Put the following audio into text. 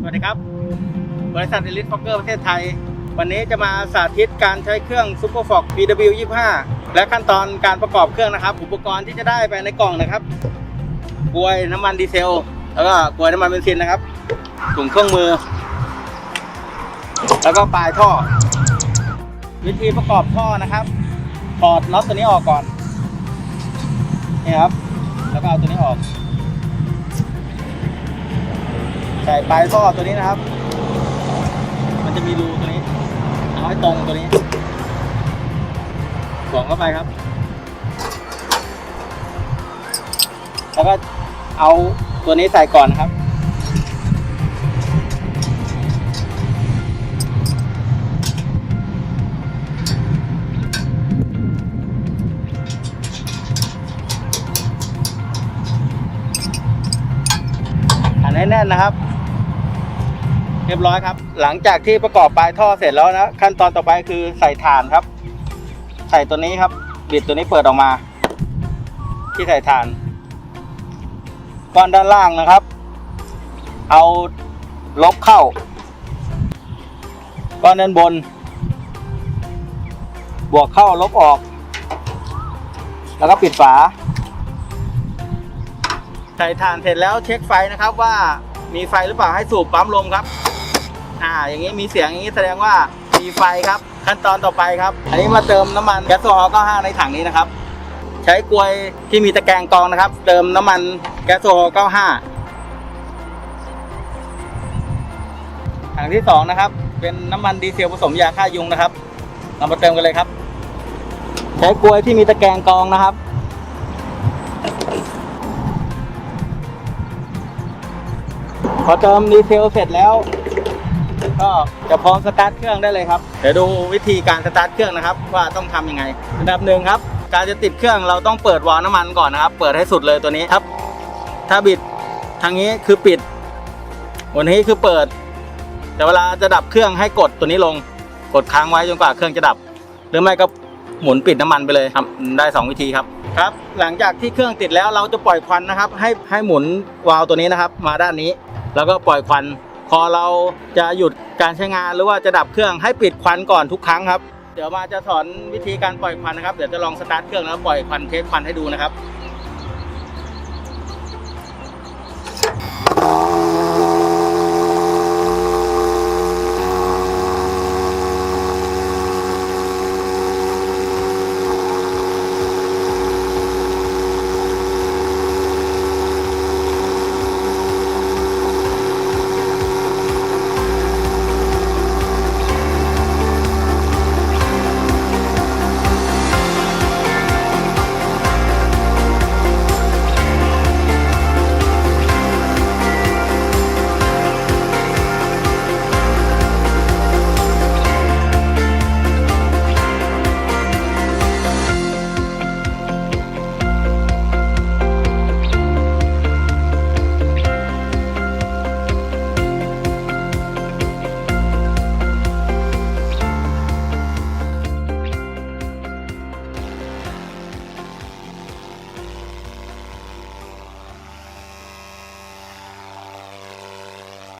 สวัสดีครับ บริษัทเอลิทฟอกเกอร์ประเทศไทย วันนี้จะมาสาธิตการใช้เครื่องซูเปอร์ฟอก BW 25 และขั้นตอนการประกอบเครื่องนะครับ อุปกรณ์ที่จะได้ไปในกล่องนะครับกลวยน้ำมันดีเซล แล้วก็กลวยน้ำมันเบนซินนะครับ ถุงเครื่องมือ แล้วก็ปลายท่อ วิธีประกอบท่อนะครับถอดน็อตตัวนี้ออกก่อนนี่ครับ แล้วก็เอาตัวนี้ออก ใส่ปลายท่อตัวนี้นะครับ มันจะมีรูตัวนี้ เอาให้ตรงตัวนี้สวมเข้าไปครับ แล้วก็เอาตัวนี้ใส่ก่อนนะครับ อันให้แน่นนะครับ เรียบร้อยครับ หลังจากที่ประกอบปลายท่อเสร็จแล้วนะขั้นตอนต่อไปคือใส่ถ่านครับ ใส่ตัวนี้ครับ บิดตัวนี้เปิดออกมา ที่ใส่ถ่านก้อนด้านล่างนะครับ เอาลบเข้าก้อนด้านบน บวกเข้าลบออก แล้วก็ปิดฝา ใส่ถ่านเสร็จแล้วเช็คไฟนะครับว่ามีไฟหรือเปล่าให้สูบปั๊มลมครับ อ่า อย่างนี้มีเสียงอย่างนี้แสดงว่ามีไฟครับ ขั้นตอนต่อไปครับ อันนี้มาเติมน้ำมันแก๊สโซฮอล์95 ในถังนี้นะครับ ใช้กลวยที่มีตะแกรงกรองนะครับ เติมน้ำมันแก๊สโซฮอล์95ถังที่สองนะครับ เป็นน้ำมันดีเซลผสมยาฆ่ายุงนะครับเรามาเติมกันเลยครับ ใช้กลวยที่มีตะแกรงกรองนะครับพอเติมดีเซลเสร็จแล้ว ก็จะพร้อมสตาร์ทเครื่องได้เลยครับเดี๋ยวดูวิธีการสตาร์ทเครื่องนะครับ ว่าต้องทำยังไง อันดับหนึ่งครับ การจะติดเครื่องเราต้องเปิดวาล์วน้ำมันก่อนนะครับ เปิดให้สุดเลยตัวนี้ครับ ถ้าบิดทางนี้คือปิด วันนี้คือเปิด แต่เวลาจะดับเครื่องให้กดตัวนี้ลง กดค้างไว้จนกว่าเครื่องจะดับ หรือไม่ก็หมุนปิดน้ำมันไปเลยครับได้สองวิธีครับครับ หลังจากที่เครื่องติดแล้วเราจะปล่อยควันนะครับ ให้ให้หมุนวาล์วตัวนี้นะครับ มาด้านนี้ แล้วก็ปล่อยควัน พอเราจะหยุดการใช้งานหรือว่าจะดับเครื่องให้ปิดควันก่อนทุกครั้งครับ เดี๋ยวมาจะสอนวิธีการปล่อยควันนะครับ เดี๋ยวจะลองสตาร์ทเครื่องแล้วปล่อยควันเทสควันให้ดูนะครับ